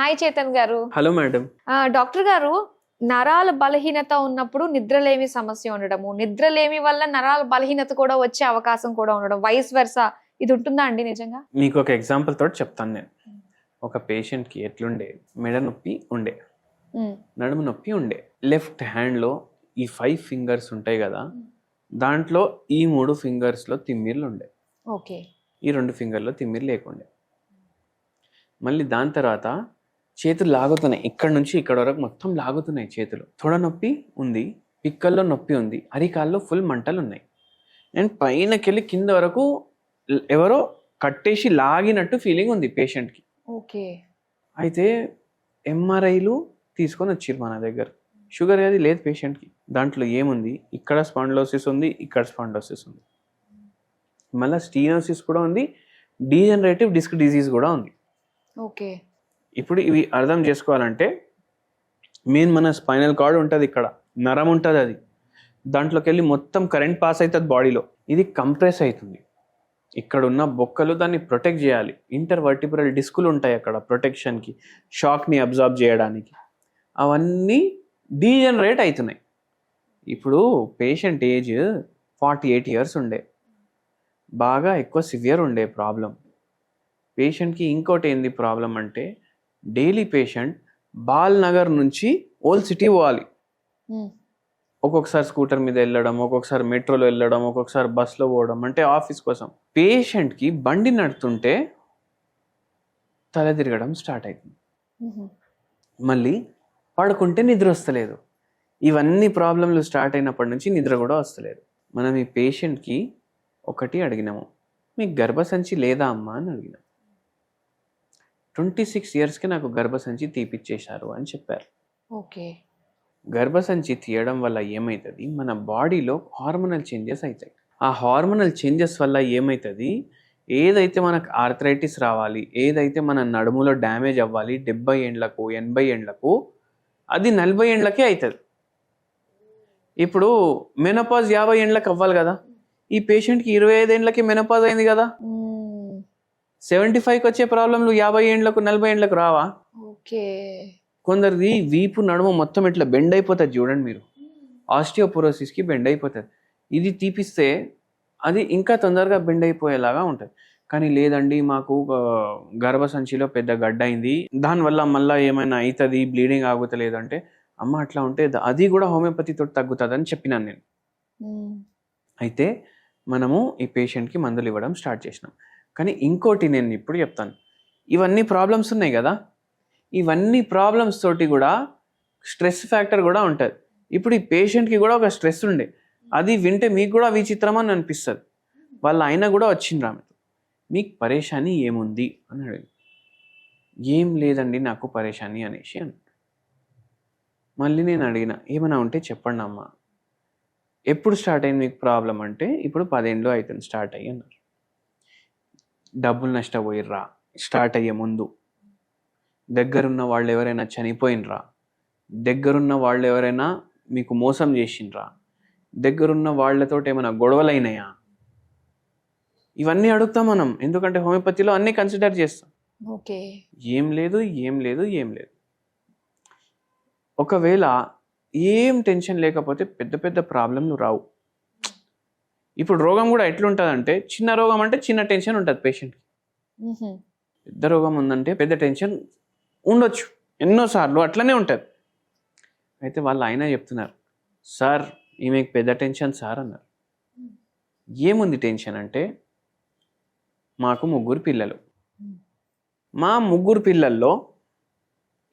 Hi Chetan గారు. Hello madam. Doctor గారు నరాల బలహీనత ఉన్నప్పుడు నిద్రలేమి సమస్య ఉండడము. నిద్రలేమి వల్ల నరాల బలహీనత కూడా వచ్చే అవకాశం కూడా ఉండడం. Vice versa? ఇది ఉంటుందా అండి నిజంగా? మీకు ఒక ఎగ్జాంపుల్ తోటి చెప్తాను నేను. ఒక పేషెంట్కి ఎట్లుండే? మెడ నొప్పి ఉండే. నడుము నొప్పి ఉండే. లెఫ్ట్ హ్యాండ్లో ఈ ఫైవ్ ఫింగర్స్ ఉంటాయి కదా దాంట్లో ఈ మూడు ఫింగర్స్లో తిమ్మిర్లు ఉండే. ఓకే. ఈ రెండు ఫింగర్లో తిమ్మిరి లేకుండే. మళ్ళీ దాని తర్వాత చేతులు లాగుతున్నాయి. ఇక్కడ నుంచి ఇక్కడ వరకు మొత్తం లాగుతున్నాయి చేతులు. తొడ నొప్పి ఉంది పిక్కల్లో నొప్పి ఉంది అరికాల్లో ఫుల్ మంటలు ఉన్నాయి అండ్ పైనకెళ్ళి కింద వరకు ఎవరో కట్టేసి లాగినట్టు ఫీలింగ్ ఉంది పేషెంట్కి. ఓకే. అయితే ఎంఆర్ఐలు తీసుకొని వచ్చిర్రు మన దగ్గర. షుగర్ అది లేదు పేషెంట్కి. దాంట్లో ఏముంది? ఇక్కడ స్పాండ్లోసిస్ ఉంది ఇక్కడ స్పాండ్లోసిస్ ఉంది. మళ్ళీ స్టీనోసిస్ కూడా ఉంది డీజనరేటివ్ డిస్క్ డిసీజ్ కూడా ఉంది. ఓకే. ఇప్పుడు ఇవి అర్థం చేసుకోవాలంటే మెయిన్ మన స్పైనల్ కార్డ్ ఉంటుంది ఇక్కడ నరం ఉంటుంది అది. దాంట్లోకి వెళ్ళి మొత్తం కరెంట్ పాస్ అవుతుంది బాడీలో. ఇది కంప్రెస్ అవుతుంది ఇక్కడ ఉన్న బొక్కలు దాన్ని ప్రొటెక్ట్ చేయాలి. ఇంటర్ వర్టిబ్రల్ డిస్కులు ఉంటాయి అక్కడ ప్రొటెక్షన్కి షాక్ని అబ్జార్బ్ చేయడానికి. అవన్నీ డీజనరేట్ అవుతున్నాయి ఇప్పుడు patient age forty eight years ఉండే. బాగా ఎక్కువ సివియర్ ఉండే ప్రాబ్లం. పేషెంట్కి ఇంకోటి ఏంది ప్రాబ్లం అంటే డైలీ పేషెంట్ బాల్ నగర్ నుంచి ఓల్డ్ సిటీ పోవాలి. ఒక్కొక్కసారి స్కూటర్ మీద వెళ్ళడం ఒక్కొక్కసారి మెట్రోలో వెళ్ళడం ఒక్కొక్కసారి బస్లో పోవడం అంటే ఆఫీస్ కోసం. పేషెంట్కి బండి నడుతుంటే తల తిరగడం స్టార్ట్ అవుతుంది మళ్ళీ పడుకుంటే నిద్ర వస్తలేదు. ఇవన్నీ ప్రాబ్లంలు స్టార్ట్ అయినప్పటి నుంచి నిద్ర కూడా వస్తలేదు. మనం ఈ పేషెంట్కి ఒకటి అడిగినాము. మీకు గర్భసంచి లేదా అమ్మా? అని అడిగినాం. ట్వంటీ సిక్స్ ఇయర్స్కి నాకు గర్భసంచి తీపిచ్చేశారు అని చెప్పారు. ఓకే. గర్భసంచి తీయడం వల్ల ఏమవుతుంది మన బాడీలో హార్మోనల్ చేంజెస్ అవుతాయి ఆ హార్మోనల్ చేంజెస్ వల్ల ఏమవుతుంది ఏదైతే మనకు ఆర్థరైటిస్ రావాలి ఏదైతే మన నడుములో డ్యామేజ్ అవ్వాలి డెబ్బై ఏండ్లకు ఎనభై ఏండ్లకు అది నలభై ఏండ్లకే అవుతుంది ఇప్పుడు మెనోపాజ్ యాభై ఏండ్లకు అవ్వాలి కదా? ఈ పేషెంట్కి ఇరవై ఐదేండ్లకి మెనోపాజ్ అయింది కదా? సెవెంటీ ఫైవ్కి వచ్చే ప్రాబ్లంలు యాభై ఏండ్లకు నలభై ఏండ్లకు రావా? ఓకే. కొందరిది వీపు నడుము మొత్తం ఇట్లా బెండ్ అయిపోతుంది చూడండి మీరు. ఆస్టియోపోరోసిస్కి బెండ్ అయిపోతుంది. ఇది తీపిస్తే అది ఇంకా తొందరగా బెండ్ అయిపోయేలాగా ఉంటుంది. కానీ లేదండి మాకు గర్భసంచిలో పెద్ద గడ్డ అయింది దానివల్ల మళ్ళీ ఏమైనా అవుతుంది బ్లీడింగ్ ఆగుతలేదు అంటే అమ్మ అట్లా ఉంటే అది కూడా హోమియోపతితో తగ్గుతుంది అని చెప్పినాను నేను. అయితే మనము ఈ పేషెంట్కి మందులు ఇవ్వడం స్టార్ట్ చేసినాం. కానీ ఇంకోటి నేను ఇప్పుడు చెప్తాను. ఇవన్నీ ప్రాబ్లమ్స్ ఉన్నాయి కదా? ఇవన్నీ ప్రాబ్లమ్స్ తోటి కూడా స్ట్రెస్ ఫ్యాక్టర్ కూడా ఉంటుంది. ఇప్పుడు ఈ పేషెంట్కి కూడా ఒక స్ట్రెస్ ఉండే. అది వింటే మీకు కూడా విచిత్రం అని అనిపిస్తుంది. వాళ్ళ ఆయన కూడా వచ్చింది ఆమె మీకు పరేషాని ఏముంది? అని అడిగి ఏం లేదండి నాకు పరేషాని అనేసి అన్నాడు. మళ్ళీ నేను అడిగిన ఏమైనా ఉంటే చెప్పండి అమ్మా ఎప్పుడు స్టార్ట్ అయింది మీకు ప్రాబ్లం అంటే ఇప్పుడు పదేళ్ళు అవుతుంది స్టార్ట్ అయ్యి అన్నారు. డబ్బులు నష్టపోయిర్రా. స్టార్ట్ అయ్యే ముందు. దగ్గరున్న వాళ్ళు ఎవరైనా చనిపోయినరా. దగ్గరున్న వాళ్ళు ఎవరైనా మీకు మోసం చేసిండ్రా. దగ్గరున్న వాళ్ళతో ఏమైనా గొడవలు అయినాయా ఇవన్నీ అడుగుతాం మనం. ఎందుకంటే హోమియోపతిలో అన్నీ కన్సిడర్ చేస్తాం. ఓకే. ఏం లేదు ఏం లేదు ఏం లేదు. ఒకవేళ ఏం టెన్షన్ లేకపోతే పెద్ద పెద్ద ప్రాబ్లంలు రావు. ఇప్పుడు రోగం కూడా ఎట్లుంటుందంటే చిన్న రోగం అంటే చిన్న టెన్షన్ ఉంటుంది పేషెంట్కి పెద్ద రోగం ఉందంటే పెద్ద టెన్షన్ ఉండొచ్చు. ఎన్నోసార్లు అట్లనే ఉంటుంది. అయితే వాళ్ళు ఆయన చెప్తున్నారు సార్ ఈమెకి పెద్ద టెన్షన్ సార్ అన్నారు. ఏముంది టెన్షన్ అంటే మాకు ముగ్గురు పిల్లలు. మా ముగ్గురు పిల్లల్లో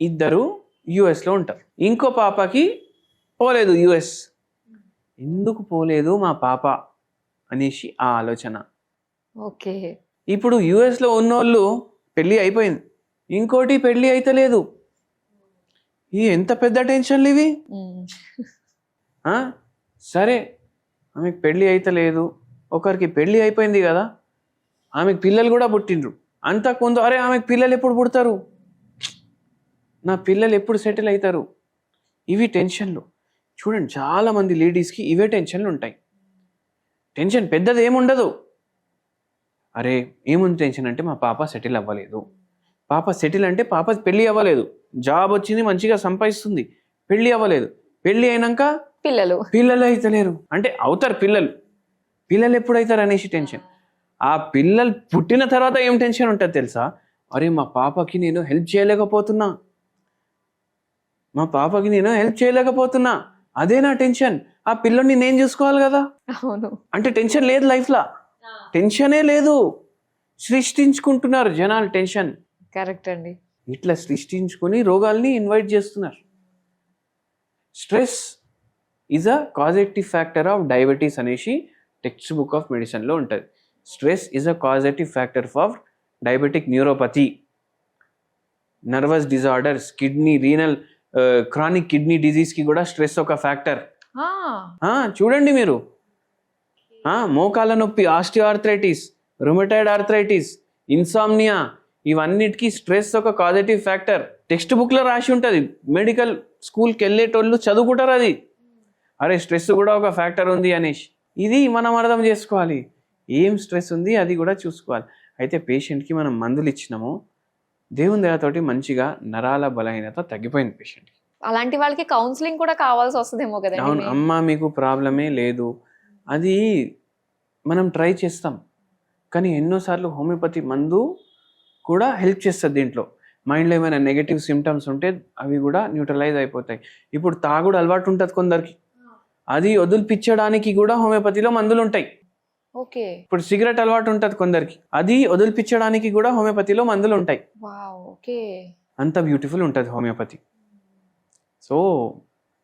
ఇద్దరు యుఎస్లో ఉంటారు. ఇంకో పాపకి పోలేదు యుఎస్ ఎందుకు పోలేదు మా పాప? అనేసి ఆ ఆలోచన. ఓకే. ఇప్పుడు యుఎస్లో ఉన్నోళ్ళు పెళ్ళి అయిపోయింది. ఇంకోటి పెళ్ళి అయితలేదు ఈ ఎంత పెద్ద టెన్షన్లు ఇవి? సరే ఆమెకు పెళ్ళి అయితలేదు ఒకరికి పెళ్ళి అయిపోయింది కదా. ఆమెకు పిల్లలు కూడా పుట్టిండ్రు. అంతకుముందు అరే ఆమెకు పిల్లలు ఎప్పుడు పుడతారు? నా పిల్లలు ఎప్పుడు సెటిల్ అవుతారు ఇవి టెన్షన్లు. చూడండి చాలా మంది లేడీస్కి ఇవే టెన్షన్లు ఉంటాయి. టెన్షన్ పెద్దది ఏముండదు. అరే ఏముంది టెన్షన్ అంటే మా పాప సెటిల్ అవ్వలేదు. పాప సెటిల్ అంటే పాప పెళ్ళి అవ్వలేదు. జాబ్ వచ్చింది మంచిగా సంపాదిస్తుంది పెళ్ళి అవ్వలేదు. పెళ్ళి అయినాక పిల్లలు. పిల్లలు అయితలేరు. అంటే అవుతారు పిల్లలు. పిల్లలు ఎప్పుడు అవుతారు అనేసి టెన్షన్. ఆ పిల్లలు పుట్టిన తర్వాత ఏం టెన్షన్ ఉంటుంది తెలుసా? అరే మా పాపకి నేను హెల్ప్ చేయలేకపోతున్నా. మా పాపకి నేను హెల్ప్ చేయలేకపోతున్నా. అదే నా టెన్షన్. ఆ పిల్లని నేను చూసుకోవాలి కదా. అవును. అంటే టెన్షన్ లేదు లైఫ్లో. టెన్షనే లేదు. సృష్టించుకుంటున్నారు జనాలు టెన్షన్. కరెక్ట్ అండి. ఇట్లా సృష్టించుకొని రోగాల్ని ఇన్వైట్ చేస్తున్నారు. Stress is a causative factor of diabetes అనేసి టెక్స్ట్ బుక్ ఆఫ్ మెడిసిన్లో ఉంటుంది. Stress is a causative factor for diabetic neuropathy. Nervous disorders kidney renal chronic kidney డిజీజ్కి కూడా స్ట్రెస్ ఒక ఫ్యాక్టర్ చూడండి మీరు. మోకాళ్ళ నొప్పి ఆస్టియోఆర్థరైటిస్ రుమటైడ్ ఆర్థరైటిస్ ఇన్సామ్నియా ఇవన్నిటికీ స్ట్రెస్ ఒక కాజెటివ్ ఫ్యాక్టర్ టెక్స్ట్ బుక్లో రాసి ఉంటుంది. మెడికల్ స్కూల్కి వెళ్ళేటోళ్ళు చదువుకుంటారు అది. అరే స్ట్రెస్ కూడా ఒక ఫ్యాక్టర్ ఉంది అనేసి ఇది మనం అర్థం చేసుకోవాలి. ఏం స్ట్రెస్ ఉంది అది కూడా చూసుకోవాలి. అయితే పేషెంట్కి మనం మందులు ఇచ్చినాము. దేవుని దయతోటి మంచిగా నరాల బలహీనత తగ్గిపోయింది పేషెంట్కి అలాంటి వాళ్ళకి కౌన్సిలింగ్ కూడా కావాల్సి వస్తుందేమో అవును కదండి అమ్మ మీకు ప్రాబ్లమే లేదు. అది మనం ట్రై చేస్తాం. కానీ ఎన్నోసార్లు హోమియోపతి మందు కూడా హెల్ప్ చేస్తుంది దీంట్లో. మైండ్లో ఏమైనా నెగటివ్ సిమ్టమ్స్ ఉంటే అవి కూడా న్యూట్రలైజ్ అయిపోతాయి. ఇప్పుడు తాగుడు అలవాటు ఉంటుంది కొందరికి. అది వదిలిపించడానికి కూడా హోమియోపతిలో మందులు ఉంటాయి ఓకే. ఇప్పుడు సిగరెట్ అలవాటు ఉంటుంది కొందరికి. అది వదిలిపించడానికి కూడా హోమియోపతిలో మందులు ఉంటాయి. ఓకే. అంత బ్యూటిఫుల్ ఉంటుంది homeopathy. So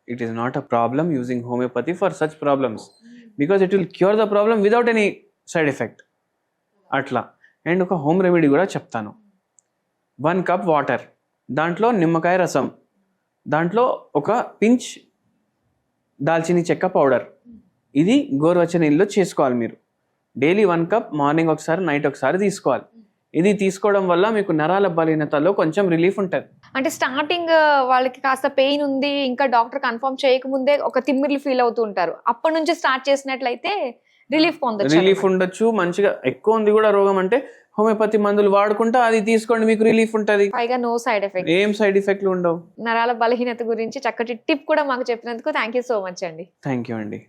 it is not a problem using homeopathy for such problems because it will cure the problem without any side effect అట్లా. అండ్ ఒక హోమ్ రెమెడీ కూడా చెప్తాను. వన్ కప్ వాటర్ దాంట్లో నిమ్మకాయ రసం. దాంట్లో ఒక పించ్ దాల్చిని చెక్క పౌడర్. ఇది గోరువెచ్చని నీళ్ళు చేసుకోవాలి మీరు. డైలీ వన్ కప్ మార్నింగ్ ఒకసారి నైట్ ఒకసారి తీసుకోవాలి. ఇది తీసుకోవడం వల్ల మీకు నరాల బలహీనతలో కొంచెం రిలీఫ్ ఉంటుంది. అంటే స్టార్టింగ్ వాళ్ళకి కాస్త పెయిన్ ఉంది ఇంకా డాక్టర్ కన్ఫర్మ్ చేయకముందే ఒక తిమ్మిర్లు ఫీల్ అవుతూ ఉంటారు. అప్పటి నుంచి స్టార్ట్ చేసినట్లయితే రిలీఫ్ పొందొచ్చు రిలీఫ్ ఉండొచ్చు మంచిగా ఎక్కువ ఉంది కూడా రోగం అంటే హోమియోపతి మందులు వాడుకుంటా అది తీసుకోండి మీకు రిలీఫ్ ఉంటుంది. పైగా నో సైడ్ ఎఫెక్ట్. ఏం సైడ్ ఎఫెక్ట్లు ఉండవు. నరాల బలహీనత గురించి చక్కటి టిప్ కూడా మాకు చెప్పినందుకు థ్యాంక్ యూ సో మచ్ అండి. థ్యాంక్ యూ అండి.